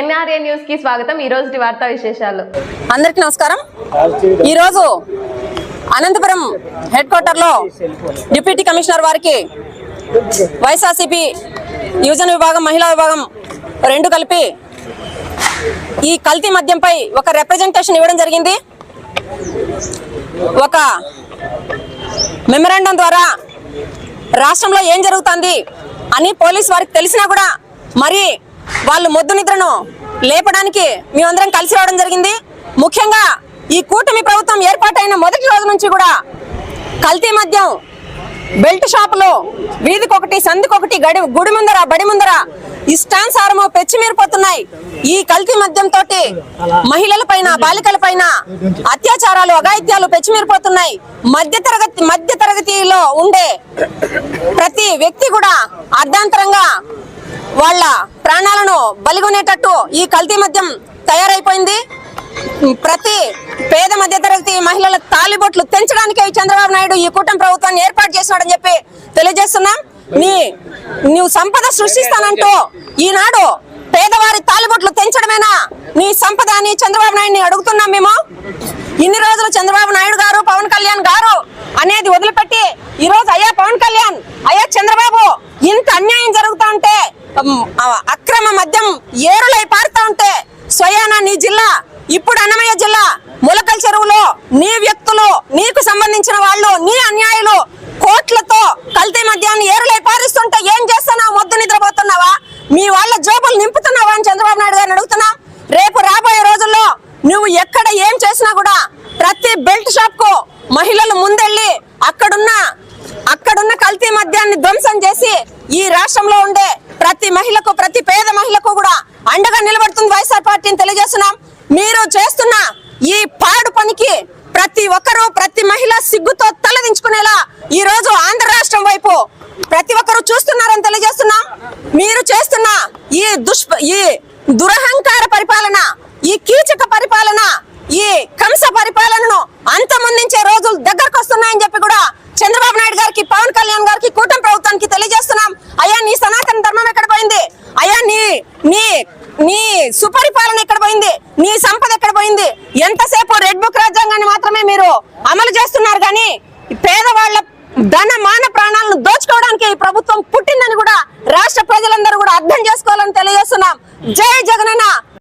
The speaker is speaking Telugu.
ఎన్ఆర్ఏ న్యూస్కి స్వాగతం. ఈ రోజు వార్తా విశేషాలు. అందరికీ నమస్కారం. ఈరోజు అనంతపురం హెడ్ క్వార్టర్లో డిప్యూటీ కమిషనర్ వారికి వైఎస్ఆర్సీపీ యువజన విభాగం మహిళా విభాగం రెండు కలిపి ఈ కల్తీ మద్యంపై ఒక రిప్రజెంటేషన్ ఇవ్వడం జరిగింది. ఒక మెమరాండం ద్వారా రాష్ట్రంలో ఏం జరుగుతుంది అని పోలీస్ వారికి తెలిసినా కూడా మరి వాళ్ళు మొద్దు నిద్రను లేపడానికి మేమందరం కలిసి రావడం జరిగింది. ముఖ్యంగా ఈ కూటమి ప్రభుత్వం ఏర్పాటైన మొదటి రోజు నుంచి కూడా కల్తీ మద్యం బెల్ట్ షాపులో వీధికొకటి సందుకొకటి గడి గుడి ముందర బడి ముందర ఇష్టానుసారము పెచ్చిమీరిపోతున్నాయి ఈ కల్తీ మద్యం తోటి మహిళల పైన బాలికల పైన అత్యాచారాలు అఘాయిత్యాలు పెచ్చిమీరిపోతున్నాయి మధ్య తరగతి మధ్య తరగతిలో ఉండే ప్రతి వ్యక్తి కూడా అర్ధాంతరంగా వాళ్ళ ప్రాణాలను బలిగొనేటట్టు ఈ కల్తీ మద్యం తయారైపోయింది. ప్రతి పేద మధ్య తరగతి మహిళల తాలిబొట్లు తెంచడానికే చంద్రబాబు నాయుడు ఈ కూటమి ప్రభుత్వాన్ని ఏర్పాటు చేసినాడని చెప్పి తెలియజేస్తున్నాం. నీ నువ్వు సంపద సృష్టిస్తానంటూ ఈనాడు పేదవారి తాలిబొట్లు తెంచడమేనా? నీ సంపద అని చంద్రబాబు నాయుడిని అడుగుతున్నాం మేము. ఇన్ని రోజులు చంద్రబాబు నాయుడు గారు పవన్ కళ్యాణ్ గారు అనేది వదిలిపెట్టి ఈ రోజు అయ్యా పవన్ కళ్యాణ్ అయ్యా చంద్రబాబు ఇంత అన్యాయం జరుగుతా ఉంటే ఏరులై పారుతా ఉంటే స్వయాన నీ జిల్లా ఇప్పుడు అన్నమయ్య జిల్లా ములకల చెరువులో నీ వ్యక్తులు నీకు సంబంధించిన వాళ్ళు నీ అన్యాయులు కోట్లతో కల్తీ మద్యాన్ని ఏరులై పారిస్తుంటే ఏం చేస్తున్నావు మొద్దు నిద్రపోతున్నావా? మీ వాళ్ళ జోబులు నింపుతున్నావా అని చంద్రబాబు నాయుడు గారిని అడుగుతున్నాం. రేపు రాబోయే రోజుల్లో నువ్వు ఎక్కడ ఏం చేసినా కూడా ప్రతి బెల్ట్ షాప్కు మహిళలు ముందెళ్ళి అక్కడున్న అక్కడున్న కల్తీ మద్యాన్ని ధ్వంసం చేసి ఈ రాష్ట్రంలో ఉండే ప్రతి మహిళకు ప్రతి పేద మహిళకు కూడా అండగా నిలబడుతుంది వైఎస్ఆర్ పార్టీని తెలియజేస్తున్నాం. మీరు చేస్తున్న ఈ పాడు పనికి ప్రతి ఒక్కరూ ప్రతి మహిళ సిగ్గుతో తలదించుకునేలా ఈ రోజు ఆంధ్ర రాష్ట్రం వైపు ప్రతి ఒక్కరూ చూస్తున్నారని తెలియజేస్తున్నాం. మీరు చేస్తున్న ఈ దుష్ప ఈ దురహంకార పరిపాలన ఈ కీచక పరిపాలన ఈ కంస పరిపాలనను అంతమొందించే రోజులు దగ్గరకు వస్తున్నాయని చెప్పి కూడా చంద్రబాబు నాయుడు గారికి పవన్ కళ్యాణ్ గారికి కూటమి ప్రభుత్వానికి తెలియజేస్తున్నాం అయ్యా నీ సనాతన ధర్మం ఎక్కడ పోయింది అయ్యా నీ నీ సుపరిపాలన ఎక్కడ పోయింది? నీ సంపద ఎక్కడ పోయింది? ఎంతసేపు రెడ్ బుక్ రాజ్యాంగాన్ని మాత్రమే మీరు అమలు చేస్తున్నారు కానీ పేదవాళ్ళ ధన మాన ప్రాణాలను దోచుకోవడానికి ఈ ప్రభుత్వం పుట్టిందని కూడా రాష్ట్ర ప్రజలందరూ కూడా అర్థం చేసుకోవాలని తెలియజేస్తున్నాం. జై జగనన్న!